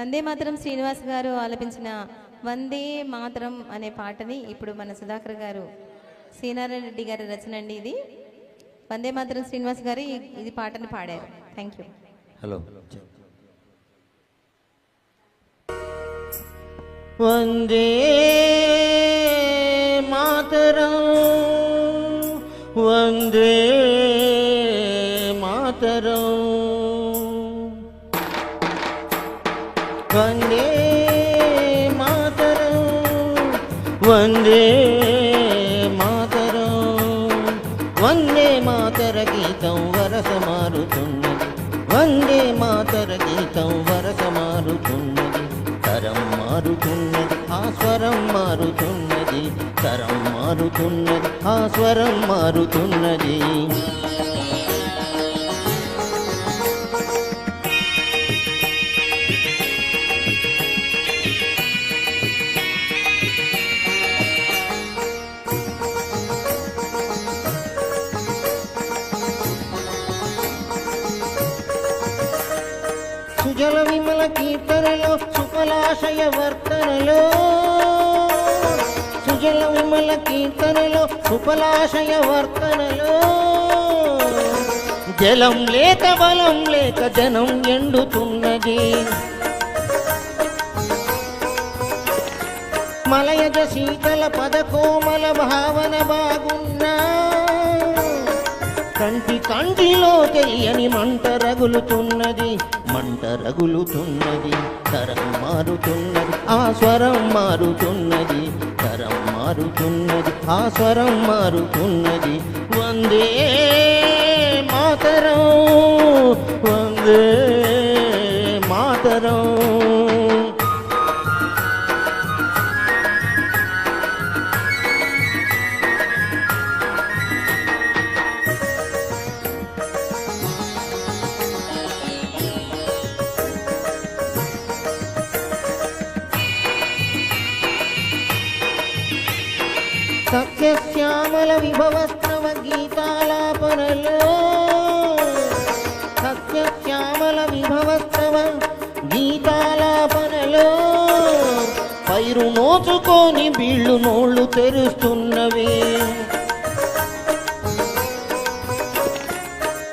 వందే మాతరం శ్రీనివాస్ గారు ఆలపించిన వందే మాతరం అనే పాటని ఇప్పుడు మన సుధాకర్ గారు సీనారాయణ రెడ్డి గారి రచన అండి ఇది. వందే మాతరం శ్రీనివాస్ గారు ఈ- ఇది పాటని పాడారు. Thank you hello Vande Mataram వందే వందే మాతరం వందే మాతరం వందే మాతర గీతం వరస మారుతున్నది వందే మాతర గీతం వరస మారుతున్నది తరం మారుతున్నది ఆ స్వరం మారుతున్నది తరం మారుతున్నది ఆ స్వరం మారుతున్నది. జల విమల కీర్తనలో సుఫలాశయ వర్తనలో. సుజల విమల కీర్తనలో సుఫలాశయ వర్తనలో. జలం లేక బలం లేక జనం ఎండుతున్నది. మలయజ శీతల పద కోమల భావన బాగున్నా. కంటి కంటిలో తెలియని మంట రగులుతున్నది మంట రగులుతున్నది తరం మారుతున్నది ఆ స్వరం మారుతున్నది తరం మారుతున్నది ఆ స్వరం మారుతున్నది. వందే మాతరం వందే సత్యశ్యామల విభవస్త్రవ గీతాలాపనలో. సత్యశ్యామల విభవస్త్రవ గీతాలాపనలో. పైరు నోచుకొని బీళ్ళు నోళ్ళు తెరుస్తున్నవే.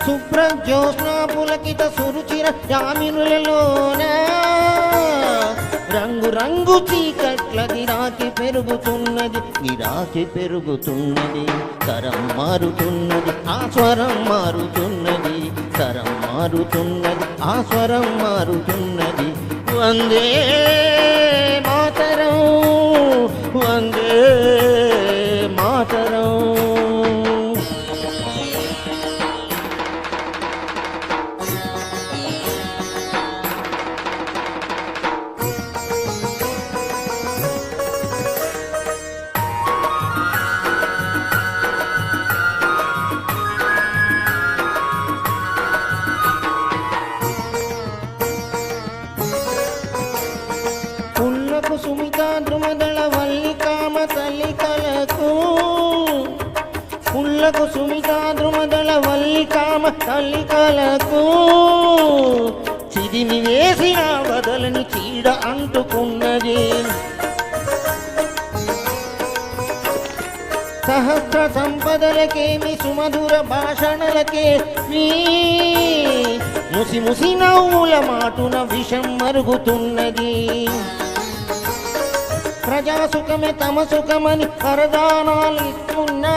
శుభ్ర పులకిత సురుచిర జామినులలోన రంగు రంగు చీకట్ల గిరాకి పెరుగుతున్నది. గిరాకి పెరుగుతున్నది తరం మారుతున్నది ఆ స్వరం మారుతున్నది తరం మారుతున్నది ఆ స్వరం మారుతున్నది. వందే మాతరం వంద కలకు సుమితా ద్రుమదళ వల్లి కామ తల్లికలకు చిదిమి వేసిన వదలని చీడ అంటుకున్నది. సహస్ర సంపదలకేమి సుమధుర భాషణలకే మీ ముసి ముసి నవ్వుల మాటున విషం మరుగుతున్నది. ప్రజాసుఖమే తమ సుఖమని వరదానాలు ఇస్తున్నా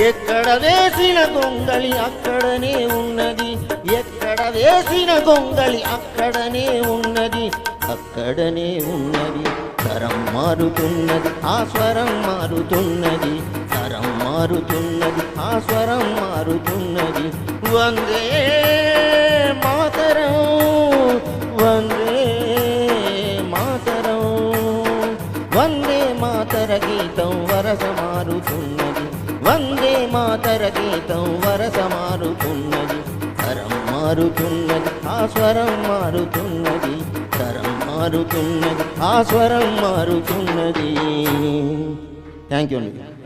ఎక్కడ వేసిన గొంగళి అక్కడనే ఉన్నది. ఎక్కడ వేసిన గొంగళి అక్కడనే ఉన్నది. అక్కడనే ఉన్నది. తరం మారుతున్నది ఆ స్వరం మారుతున్నది. తరం మారుతున్నది ఆ స్వరం మారుతున్నది. వందే వందే మాతర గీతం వరస మారుతున్నది. తరం మారుతున్నది ఆ స్వరం మారుతున్నది. తరం మారుతున్నది ఆ స్వరం మారుతున్నది. థ్యాంక్ యూ అండి